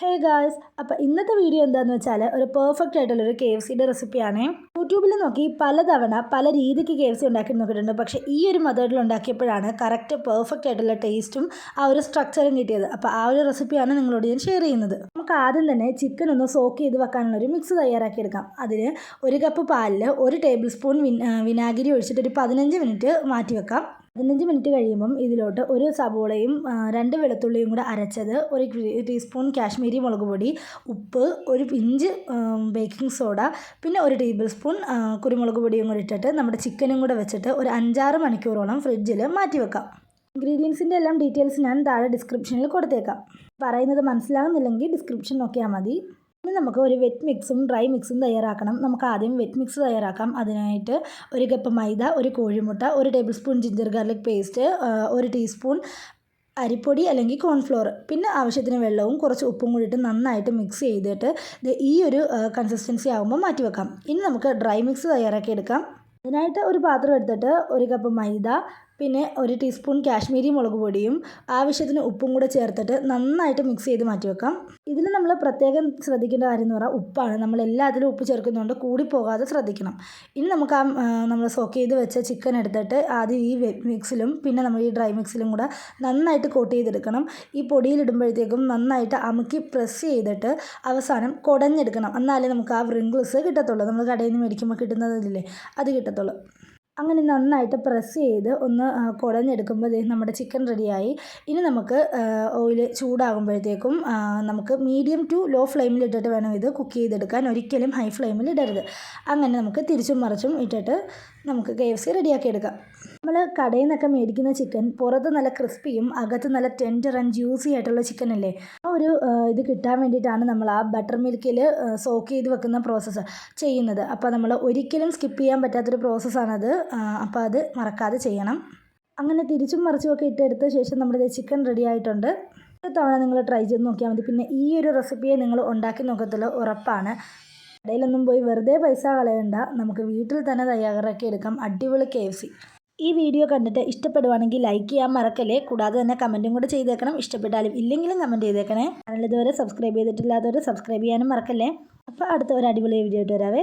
Hey guys അപ്പോൾ ഇന്നത്തെ video എന്താണെന്ന് വെച്ചാൽ ഒരു പെർഫെക്റ്റ് ആയിട്ടുള്ളൊരു കെ എഫ് സിയുടെ റെസിപ്പിയാണ് യൂട്യൂബിൽ നോക്കി പലതവണ പല രീതിക്ക് കെ എഫ് സി ഉണ്ടാക്കി നോക്കിയിട്ടുണ്ട്. പക്ഷേ ഈ ഒരു മെത്തേഡിൽ ഉണ്ടാക്കിയപ്പോഴാണ് കറക്റ്റ് പെർഫെക്റ്റ് ആയിട്ടുള്ള ടേസ്റ്റും ആ ഒരു സ്ട്രക്ചറും കിട്ടിയത്. അപ്പോൾ ആ ഒരു റെസിപ്പിയാണ് നിങ്ങളോട് ഞാൻ ഷെയർ ചെയ്യുന്നത്. നമുക്ക് ആദ്യം തന്നെ ചിക്കൻ ഒന്ന് സോക്ക് ചെയ്ത് വെക്കാനുള്ള ഒരു മിക്സ് തയ്യാറാക്കിയെടുക്കാം അതിന് ഒരു കപ്പ് പാലിൽ ഒരു ടേബിൾ സ്പൂൺ വിനാഗിരി ഒഴിച്ചിട്ട് ഒരു പതിനഞ്ച് മിനിറ്റ് മാറ്റി വെക്കാം. പതിനഞ്ച് മിനിറ്റ് കഴിയുമ്പം ഇതിലോട്ട് ഒരു സബോളയും രണ്ട് വെളുത്തുള്ളിയും കൂടെ അരച്ചത് ഒരു ടീസ്പൂൺ കാശ്മീരി മുളക് പൊടി ഉപ്പ് ഒരു പിഞ്ച് ബേക്കിംഗ് സോഡ പിന്നെ ഒരു ടേബിൾ സ്പൂൺ കുരുമുളക് പൊടിയും കൂടി ഇട്ടിട്ട് നമ്മുടെ ചിക്കനും കൂടെ വെച്ചിട്ട് ഒരു അഞ്ചാറ് മണിക്കൂറോളം ഫ്രിഡ്ജിൽ മാറ്റി വെക്കാം. ഇൻഗ്രീഡിയൻസിന്റെ എല്ലാം ഡീറ്റെയിൽസ് ഞാൻ താഴെ ഡിസ്ക്രിപ്ഷനിൽ കൊടുത്തേക്കാം. പറയുന്നത് മനസ്സിലാകുന്നില്ലെങ്കിൽ ഡിസ്ക്രിപ്ഷൻ നോക്കിയാൽ മതി. ഇനി നമുക്ക് ഒരു വെറ്റ് മിക്സും ഡ്രൈ മിക്സും തയ്യാറാക്കണം. നമുക്ക് ആദ്യം വെറ്റ് മിക്സ് തയ്യാറാക്കാം. അതിനായിട്ട് ഒരു കപ്പ് മൈദ ഒരു കോഴിമുട്ട ഒരു tablespoon ginger garlic paste ഒരു ടീസ്പൂൺ അരിപ്പൊടി അല്ലെങ്കിൽ കോൺഫ്ലോർ പിന്നെ ആവശ്യത്തിന് വെള്ളവും കുറച്ച് ഉപ്പും കൂടിയിട്ട് നന്നായിട്ട് മിക്സ് ചെയ്തിട്ട് ഈ ഒരു കൺസിസ്റ്റൻസി ആകുമ്പോൾ മാറ്റി വെക്കാം. ഇനി നമുക്ക് ഡ്രൈ മിക്സ് തയ്യാറാക്കി എടുക്കാം. അതിനായിട്ട് ഒരു പാത്രം എടുത്തിട്ട് ഒരു കപ്പ് മൈദ പിന്നെ ഒരു ടീസ്പൂൺ കാശ്മീരി മുളക് പൊടിയും ആവശ്യത്തിന് ഉപ്പും കൂടെ ചേർത്തിട്ട് നന്നായിട്ട് മിക്സ് ചെയ്ത് മാറ്റി വെക്കാം. ഇതിൽ നമ്മൾ പ്രത്യേകം ശ്രദ്ധിക്കേണ്ട കാര്യം എന്ന് പറഞ്ഞാൽ ഉപ്പാണ്. നമ്മൾ എല്ലാത്തിലും ഉപ്പ് ചേർക്കുന്നതുകൊണ്ട് കൂടി പോകാതെ ശ്രദ്ധിക്കണം. ഇനി നമുക്ക് ആ നമ്മൾ സോക്ക് ചെയ്ത് വെച്ച ചിക്കൻ എടുത്തിട്ട് ആദ്യം ഈ മിക്സിലും പിന്നെ നമ്മൾ ഈ ഡ്രൈ മിക്സിലും കൂടെ നന്നായിട്ട് കോട്ട് ചെയ്തെടുക്കണം. ഈ പൊടിയിലിടുമ്പോഴത്തേക്കും നന്നായിട്ട് അമുക്കി പ്രസ് ചെയ്തിട്ട് അവസാനം കുടഞ്ഞെടുക്കണം. എന്നാലേ നമുക്ക് ആ വ്രിങ്കിൾസ് കിട്ടത്തുള്ളൂ. നമ്മൾ കടയിൽ നിന്ന് മേടിക്കുമ്പോൾ കിട്ടുന്നതില്ലേ അത് കിട്ടത്തുള്ളൂ. അങ്ങനെ നന്നായിട്ട് പ്രസ് ചെയ്ത് ഒന്ന് കുടഞ്ഞെടുക്കുമ്പോൾ നമ്മുടെ ചിക്കൻ റെഡിയായി ഇനി നമുക്ക് ഓയിൽ ചൂടാകുമ്പോഴത്തേക്കും നമുക്ക് മീഡിയം ടു ലോ ഫ്ലെയിമിൽ ഇട്ടിട്ട് വേണം ഇത് കുക്ക് ചെയ്തെടുക്കാൻ. ഒരിക്കലും ഹൈ ഫ്ലെയിമിൽ ഇടരുത്. അങ്ങനെ നമുക്ക് തിരിച്ചും മറിച്ചും ഇട്ടിട്ട് നമുക്ക് കെ എഫ് സി റെഡിയാക്കി എടുക്കാം. നമ്മൾ കടയിൽ നിന്നൊക്കെ മേടിക്കുന്ന ചിക്കൻ പുറത്ത് നല്ല ക്രിസ്പിയും അകത്ത് നല്ല ടെൻഡർ ആൻഡ് ജ്യൂസി ആയിട്ടുള്ള ചിക്കൻ അല്ലേ? ആ ഒരു ഇത് കിട്ടാൻ വേണ്ടിയിട്ടാണ് നമ്മൾ ആ ബട്ടർ മിൽക്കിൽ സോക്ക് ചെയ്ത് വെക്കുന്ന പ്രോസസ്സ് ചെയ്യുന്നത്. അപ്പോൾ നമ്മൾ ഒരിക്കലും സ്കിപ്പ് ചെയ്യാൻ പറ്റാത്തൊരു പ്രോസസ്സാണത് അപ്പോൾ അത് മറക്കാതെ ചെയ്യണം. അങ്ങനെ തിരിച്ചും മറിച്ചും ഒക്കെ ഇട്ടെടുത്ത ശേഷം നമ്മുടെ ചിക്കൻ റെഡി ആയിട്ടുണ്ട്. തവണ നിങ്ങൾ ട്രൈ ചെയ്ത് നോക്കിയാൽ മതി. പിന്നെ ഈ ഒരു റെസിപ്പിയെ നിങ്ങൾ ഉണ്ടാക്കി നോക്കത്തുള്ള ഉറപ്പാണ്. കടയിലൊന്നും പോയി വെറുതെ പൈസ കളയണ്ട. നമുക്ക് വീട്ടിൽ തന്നെ തയ്യാറാക്കി എടുക്കാം. അടിപൊളി കെ എഫ് സി ഈ വീഡിയോ കണ്ടിട്ട് ഇഷ്ടപ്പെടുവാണെങ്കിൽ ലൈക്ക് ചെയ്യാൻ മറക്കല്ലേ? കൂടാതെ തന്നെ കമന്റും കൂടെ ചെയ്തേക്കണം. ഇഷ്ടപ്പെട്ടാലും ഇല്ലെങ്കിലും കമന്റ് ചെയ്തേക്കണേ. ചാനൽ ഇതുവരെ സബ്സ്ക്രൈബ് ചെയ്തിട്ടില്ലാത്തവർ സബ്സ്ക്രൈബ് ചെയ്യാനും മറക്കല്ലേ? അപ്പോൾ അടുത്ത ഒരു അടിപൊളി വീഡിയോ ആയിട്ട് വരാവേ.